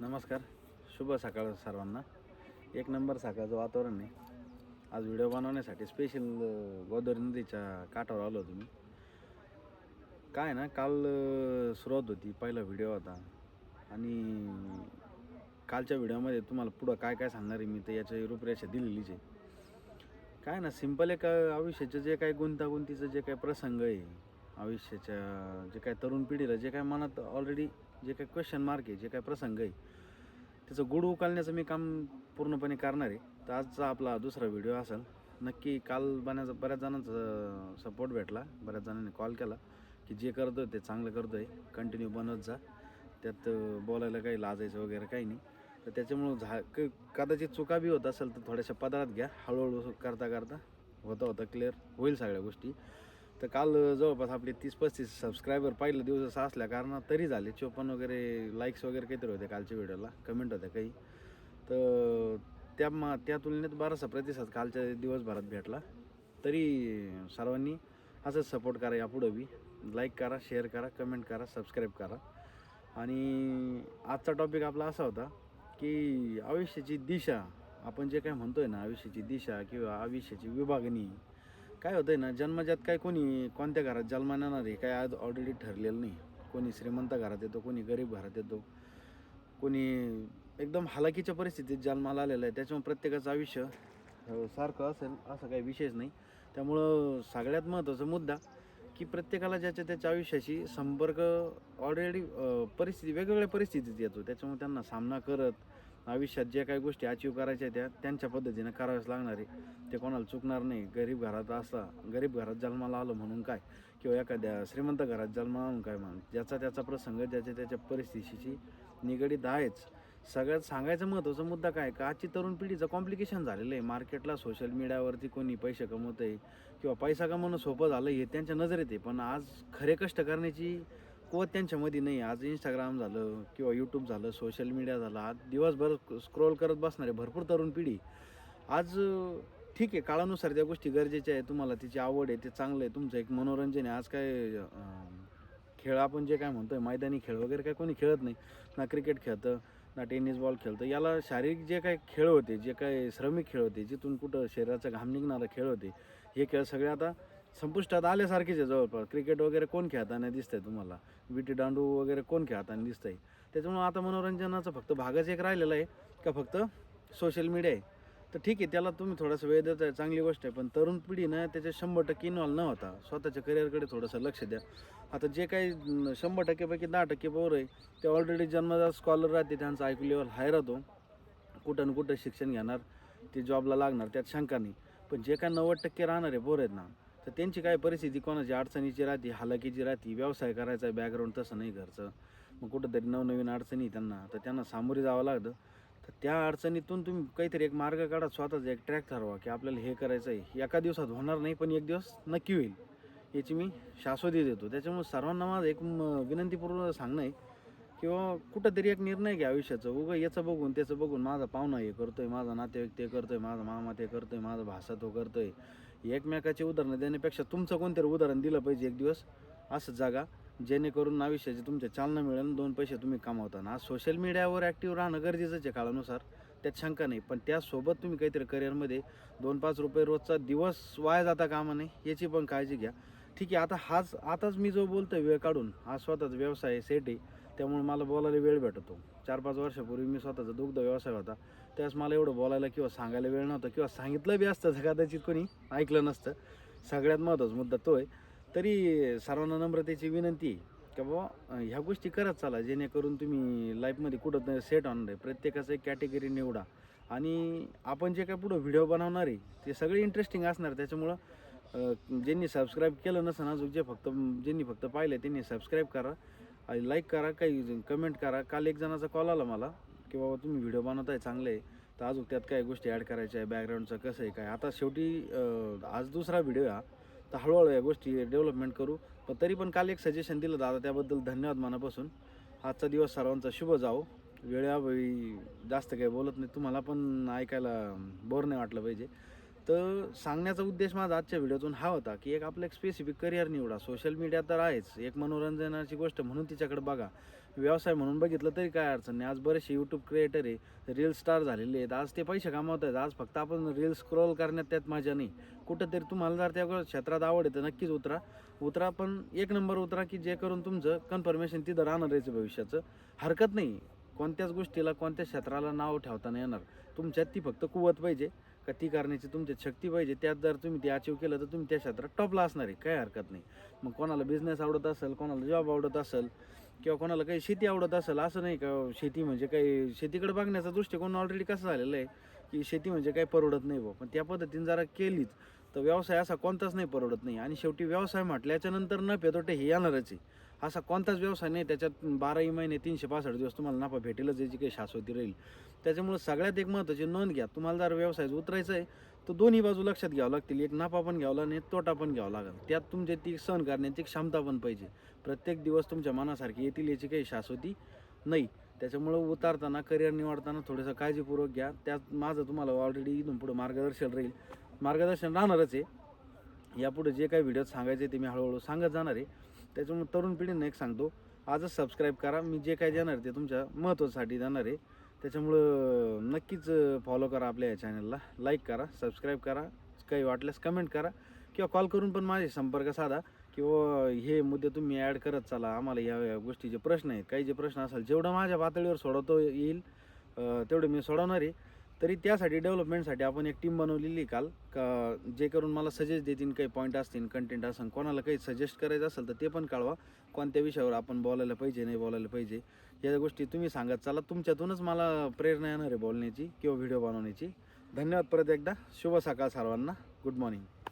नमस्कार. शुभ सकाळ सर्वांना. एक नंबर सकाळचं वातावरण आहे. आज व्हिडिओ बनवण्यासाठी स्पेशल गोदावरी नदीच्या काठावर आलो होतो मी. काय ना काल सुरुवात होती पहिला व्हिडिओ होता. आणि कालच्या व्हिडिओमध्ये तुम्हाला पुढं काय काय सांगणार आहे मी तर याच्या रूपरेषा दिलेलीच आहे. काय ना सिंपल एका आयुष्याचं जे काही गुंतागुंतीचं जे काही प्रसंग आहे आयुष्याच्या जे काय तरुण पिढीला जे काय मनात ऑलरेडी जे काय क्वेश्चन मार्क आहे जे काय प्रसंग आहे त्याचं गुड उकालण्याचं मी काम पूर्णपणे करणार आहे. तर आजचा आपला दुसरा व्हिडिओ असेल. नक्की काल बनायचा बऱ्याच जणांचा सपोर्ट भेटला. बऱ्याच जणांनी कॉल केला की जे करतोय ते चांगलं करतोय. कंटिन्यू बनवत जा. त्यात बोलायला काही लाजायचं वगैरे काही नाही. तर त्याच्यामुळं झा क कदाचित चुका बी होत असेल तर थोड्याशा पदारात घ्या. हळूहळू करता करता होता होता क्लिअर होईल सगळ्या गोष्टी. तर काल जवळपास आपले तीस पस्तीस सबस्क्रायबर पाहिलं दिवस असल्या कारणात तरी झाले. चोपन्न वगैरे लाईक्स वगैरे काहीतरी होते कालच्या व्हिडिओला कमेंट होत्या काही. तर त्या मा त्या तुलनेत बारासा प्रतिसाद कालच्या दिवसभरात भेटला. तरी सर्वांनी असंच सपोर्ट करा यापुढं बी. लाईक करा शेअर करा कमेंट करा सबस्क्राईब करा. आणि आजचा टॉपिक आपला असा होता की आयुष्याची दिशा आपण जे काय म्हणतोय ना आयुष्याची दिशा किंवा आयुष्याची विभागणी काय होतंय ना जन्मजात काय कोणी कोणत्या घरात जन्माला येणार आहे काय आज ऑलरेडी ठरलेलं नाही. कोणी श्रीमंत घरात येतो कोणी गरीब घरात येतो. कोणी एकदम हालाकीच्या परिस्थितीत जन्माला आलेलं आहे. त्याच्यामुळे प्रत्येकाचं आयुष्य सारखं असेल असं काही विशेष नाही. त्यामुळं सगळ्यात महत्त्वाचा मुद्दा की प्रत्येकाला ज्याच्या त्याच्या आयुष्याशी संपर्क ऑलरेडी परिस्थिती वेगवेगळ्या परिस्थितीत येतो. त्याच्यामुळे त्यांना सामना करत आयुष्यात ज्या काही गोष्टी अचीव करायच्या त्या त्यांच्या पद्धतीनं कराव्याच लागणार आहे. ते कोणाला चुकणार नाही. गरीब घरात असला गरीब घरात जन्माला आलं म्हणून काय? किंवा एखाद्या श्रीमंत घरात जन्माला आणून काय म्हणून? ज्याचा त्याचा प्रसंग ज्याच्या त्याच्या परिस्थितीशी निगडीत आहेच. सगळ्यात सांगायचा महत्त्वाचा मुद्दा काय का? आजची तरुण पिढीचं कॉम्प्लिकेशन झालेलं आहे. मार्केटला सोशल मीडियावरती कोणी पैसे कमवत आहे किंवा पैसा कमवणं सोपं झालं हे त्यांच्या नजरेत आहे. पण आज खरे कष्ट करण्याची कुवत त्यांच्यामध्ये नाही. आज इंस्टाग्राम झालं किंवा यूट्यूब झालं सोशल मीडिया झालं आज दिवसभर स्क्रोल करत बसणारे भरपूर तरुण पिढी. आज ठीक आहे काळानुसार त्या गोष्टी गरजेच्या आहे तुम्हाला तिची आवड आहे ते चांगलं आहे तुमचं एक मनोरंजन आहे. आज काय खेळ आपण जे काय म्हणतोय मैदानी खेळ वगैरे काय कोणी खेळत नाही. ना क्रिकेट खेळतं ना टेनिस बॉल खेळतं. याला शारीरिक जे काही खेळ होते जे काही श्रमिक खेळ होते जिथून कुठं शरीराचा घाम निघणारा खेळ होते हे खेळ सगळे आता संपुष्टात आल्यासारखेच आहे जवळपास. क्रिकेट वगैरे कोण खेळताना दिसतंय तुम्हाला? विटी दांडू वगैरे कोण खेळताना दिसतंय? त्याच्यामुळं आता मनोरंजनाचा फक्त भागच एक राहिलेला आहे का फक्त सोशल मीडिया आहे? तर ठीक आहे त्याला तुम्ही थोडासा वेळ आहे चांगली गोष्ट आहे पण तरुण पिढीनं त्याच्या शंभर टक्के इन्व्हॉल्व न होता स्वतःच्या करिअरकडे थोडंसं लक्ष द्या. आता जे काही शंभर टक्केपैकी दहा टक्के पोरं आहे ते ऑलरेडी जन्मजात स्कॉलर राहते त्यांचा आयक्यू लेवल हाय राहतो. कुठं ना कुठं शिक्षण घेणार ते जॉबला लागणार त्यात शंका नाही. पण जे काय नव्वद टक्के राहणार आहे पोरं आहेत ना तर त्यांची काय परिस्थिती कोणाची अडचणीची राहते हालाकीची राहते व्यवसाय करायचा बॅकग्राऊंड तसं नाही घरचं. मग कुठंतरी नवनवीन अडचणी त्यांना तर त्यांना सामोरे जावं लागतं. तर त्या अडचणीतून तुम्ही काहीतरी एक मार्ग काढा स्वतःच एक ट्रॅक ठरवा की आपल्याला हे करायचं आहे. एका दिवसात होणार नाही पण एक दिवस नक्की होईल. याची मी शाश्वती देतो. त्याच्यामुळे सर्वांना माझं एक म- विनंतीपूर्वक सांगणं आहे किंवा कुठंतरी एक निर्णय घ्या आयुष्याचं. उगं याचं बघून त्याचं बघून माझा पाहुणा हे करतोय माझा नातेवाईक ते करतोय माझा मामा ते करतोय माझा भाषा तो करतोय. एकमेकाचे उदाहरणं देण्यापेक्षा तुमचं कोणतरी उदाहरण दिलं पाहिजे एक दिवस? असं जागा जेणेकरून आयुष्याची तुमच्या चालना मिळेल दोन पैसे तुम्ही कमावताना सोशल मीडियावर ॲक्टिव्ह राहणं गरजेचंच आहे काळानुसार. त्यात शंका नाही. पण त्यासोबत तुम्ही काहीतरी करिअरमध्ये दोन पाच रुपये रोजचा दिवस वाया जाता कामा नाही याची पण काळजी घ्या. ठीक आहे आता हाच आताच मी जो बोलतो वेळ काढून हा स्वतःचा व्यवसाय सेट आहे. त्यामुळे मला बोलायला वेळ भेटतो. चार पाच वर्षापूर्वी मी स्वतःचा दुग्ध व्यवसाय होता. त्यावेळेस मला एवढं बोलायला किंवा सांगायला वेळ नव्हता किंवा सांगितलं बी असतं कदाचित कोणी ऐकलं नसतं. सगळ्यात महत्त्वाचा मुद्दा तो आहे. तरी सर्वांना नम्रतेची विनंती आहे का बाबा ह्या गोष्टी करत चाला जेणेकरून तुम्ही लाईफमध्ये कुठं सेट होणार आहे प्रत्येकाचं एक कॅटेगरी निवडा. आणि आपण जे काय पुढं व्हिडिओ बनवणार आहे ते सगळे इंटरेस्टिंग असणार. त्याच्यामुळं ज्यांनी सबस्क्राईब केलं नसेल अजून जे फक्त ज्यांनी फक्त पाहिलं त्यांनी सबस्क्राईब करा. लाईक करा काही कमेंट करा. काल एक जणाचा कॉल आला मला. की बाबा तुम्ही व्हिडिओ बनवताय चांगलं आहे. तर अजून त्यात काही गोष्टी ॲड करायच्या आहे बॅकग्राऊंडचं कसं आहे काय? आता शेवटी आज दुसरा व्हिडिओ हा. तर हळूहळू या गोष्टी डेव्हलपमेंट करू. पण तरी पण काल एक सजेशन दिलं दादा त्याबद्दल धन्यवाद मनापासून. आजचा दिवस सर्वांचा शुभ जाओ वेळावेळी जास्त काही बोलत नाही तुम्हाला पण ऐकायला बोर नाही वाटलं पाहिजे. तर सांगण्याचा उद्देश माझा आजच्या व्हिडिओतून हा होता की एक आपलं एक स्पेसिफिक करिअर निवडा. सोशल मीडिया तर आहेच. एक मनोरंजनाची गोष्ट म्हणून तिच्याकडे बघा. व्यवसाय म्हणून बघितलं तरी काय अडचण नाही. आज बरेचसे यूट्यूब क्रिएटर आहे रील स्टार झालेले आहेत. आज ते पैसे कमावत आहेत. आज फक्त आपण रील स्क्रोल करण्यात त्यात मजा नाही. कुठंतरी तुम्हाला जर त्या क्षेत्रात आवड आहे तर नक्कीच उतरा. उतरा पण एक नंबर उतरा की जे करून तुमचं कन्फर्मेशन तिथं राहणार आहे भविष्याचं. हरकत नाही. कोणत्याच गोष्टीला कोणत्या क्षेत्राला नाव ठेवता नाही येणार. तुमच्यात ती फक्त कुवत पाहिजे. का ती करण्याची तुमच्यात शक्ती पाहिजे त्यात जर तुम्ही ते अचीव केलं तर तुम्ही त्या क्षेत्रात टॉपला असणार आहे. काही हरकत नाही. मग कोणाला बिझनेस आवडत असेल कोणाला जॉब आवडत असेल किंवा कोणाला काही शेती आवडत असेल असं नाही का शेती म्हणजे काही शेतीकडे बघण्याचा दृष्टिकोन ऑलरेडी कसं झालेला आहे की शेती म्हणजे काही परवडत नाही बा पण त्या पद्धतीने जरा केलीच तर व्यवसाय असा कोणताच नाही परवडत नाही. आणि शेवटी व्यवसाय म्हटल्याच्यानंतर न नफे तोटे हे येणारच आहे. असा कोणताच व्यवसाय नाही. त्याच्यात बाराही महिने तीनशे पासष्ट दिवस तुम्हाला नफा भेटेलच याची काही शाश्वती राहील. त्याच्यामुळे सगळ्यात एक महत्त्वाची नोंद घ्या. तुम्हाला जर व्यवसाय उतरायचा आहे तर दोन्ही बाजू लक्षात घ्यावं लागतील. एक नफा पण घ्यावा लागेल तोटा पण घ्यावा लागेल. त्यात तुमची ती सहन करण्याची क्षमता पण पाहिजे. प्रत्येक दिवस तुमच्या मनासारखी येतील याची काही शाश्वती नाही. त्याच्यामुळं उतारताना करिअर निवडताना थोडंसं काळजीपूर्वक घ्या. त्यात माझं तुम्हाला ऑलरेडी इथून पुढं मार्गदर्शन राहील. मार्गदर्शन राहणारच आहे. यापुढे जे काही व्हिडिओ सांगायचे ते मी हळूहळू सांगत जाणार आहे. त्याच्यामुळे तरुण पिढींना एक सांगतो आजच सबस्क्राईब करा. मी जे काही देणार ते तुमच्या महत्त्वासाठी देणार आहे. त्याच्यामुळं नक्कीच फॉलो करा आपल्या या चॅनलला लाईक करा सबस्क्राईब करा. काही वाटल्यास कमेंट करा. किंवा कॉल करून पण माझे संपर्क साधा. किंवा हे मुद्दे तुम्ही ॲड करत चला. आम्हाला या या गोष्टीचे प्रश्न आहेत. काही जे प्रश्न असेल जेवढं माझ्या पातळीवर सोडवतो येईल तेवढं तेवढे मी सोडवणार आहे. तरी त्यासाठी डेव्हलपमेंटसाठी आपण एक टीम बनवलेली काल. का जे करून मला सजेस्ट देतील काही पॉईंट असतील कंटेंट असेल कोणाला काही सजेस्ट करायचं असेल तर ते पण कळवा. कोणत्या विषयावर आपण बोलायला पाहिजे नाही बोलायला पाहिजे या गोष्टी तुम्ही सांगत चला तुमच्यातूनच मला प्रेरणा येणार आहे बोलण्याची किंवा व्हिडिओ बनवण्याची. धन्यवाद परत एकदा. शुभ सकाळ सर्वांना. Good morning